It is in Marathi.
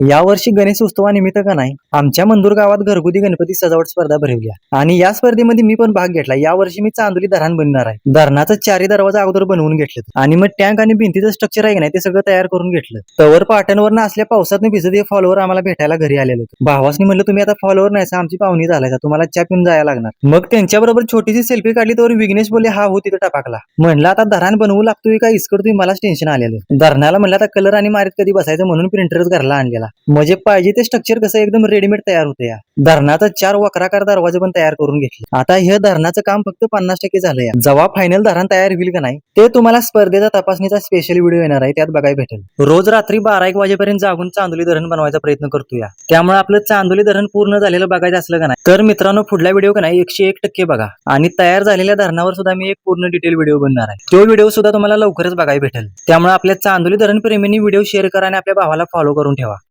यावर्षी गणेश उत्सवानिमित्त का नाही आमच्या मंदूर गावात घरगुती गणपती सजावट स्पर्धा भरवली आहे. आणि या स्पर्धेमध्ये मी पण भाग घेतला. यावर्षी मी चांदोली धरण बनणार आहे. धरणाचा चारी दरवाजा अगोदर बनवून घेतलं आणि मग टँक आणि भिंतीचं स्ट्रक्चर आहे की नाही ते सगळं तयार करून घेतलं. तवर पाटणवर असल्या पावसात भिजत हे फॉलोवर आम्हाला भेटायला घरी आलेलो होतं. भावासनी म्हणलं तुम्ही आता फॉलोवर नाही आमची पाहुणी झालाय तुम्हाला च्या पिऊन जायला लागणार. मग त्यांच्याबरोबर छोटीशी सेल्फी काढली तर विघ्नेश बोले हा हो तिथं टाकाकला म्हणलं आता धरण बनवू लागतोय का? इसकडतोय मलाच टेन्शन आलेलं धरणाला म्हणलं आता कलर आणि मारीत कधी बसायचं? म्हणून प्रिंटरच घरला आणलेला. म्हणजे पाहिजे ते स्ट्रक्चर कसं एकदम रेडीमेड तयार होतं या. धरणाचा चार वक्राकार दरवाजे पण तयार करून घेतले. आता हे धरणाचं काम फक्त पन्नास टक्के झालं या. जेव्हा फायनल धरण तयार होईल का नाही ते तुम्हाला स्पर्धेचा तपासणीचा स्पेशल व्हिडिओ येणार आहे त्यात बघायला भेटेल. रोज रात्री बारा एक वाजेपर्यंत जागून चांदोली धरण बनवायचा प्रयत्न करतोया त्यामुळे आपलं चांदोली धरण पूर्ण झालेलं बघायचं असलं का नाही तर मित्रांनो पुढला व्हिडिओ का नाही एकशे एक टक्के बघा. आणि तयार झालेल्या धरणावर सुद्धा मी एक पूर्ण डिटेल व्हिडिओ बनणार आहे. तो व्हिडिओ सुद्धा तुम्हाला लवकरच बघायला भेटेल. त्यामुळे आपल्या चांदोली धरण प्रेमींनी व्हिडिओ शेअर करा आणि आपल्या भावाला फॉलो करून ठेवा.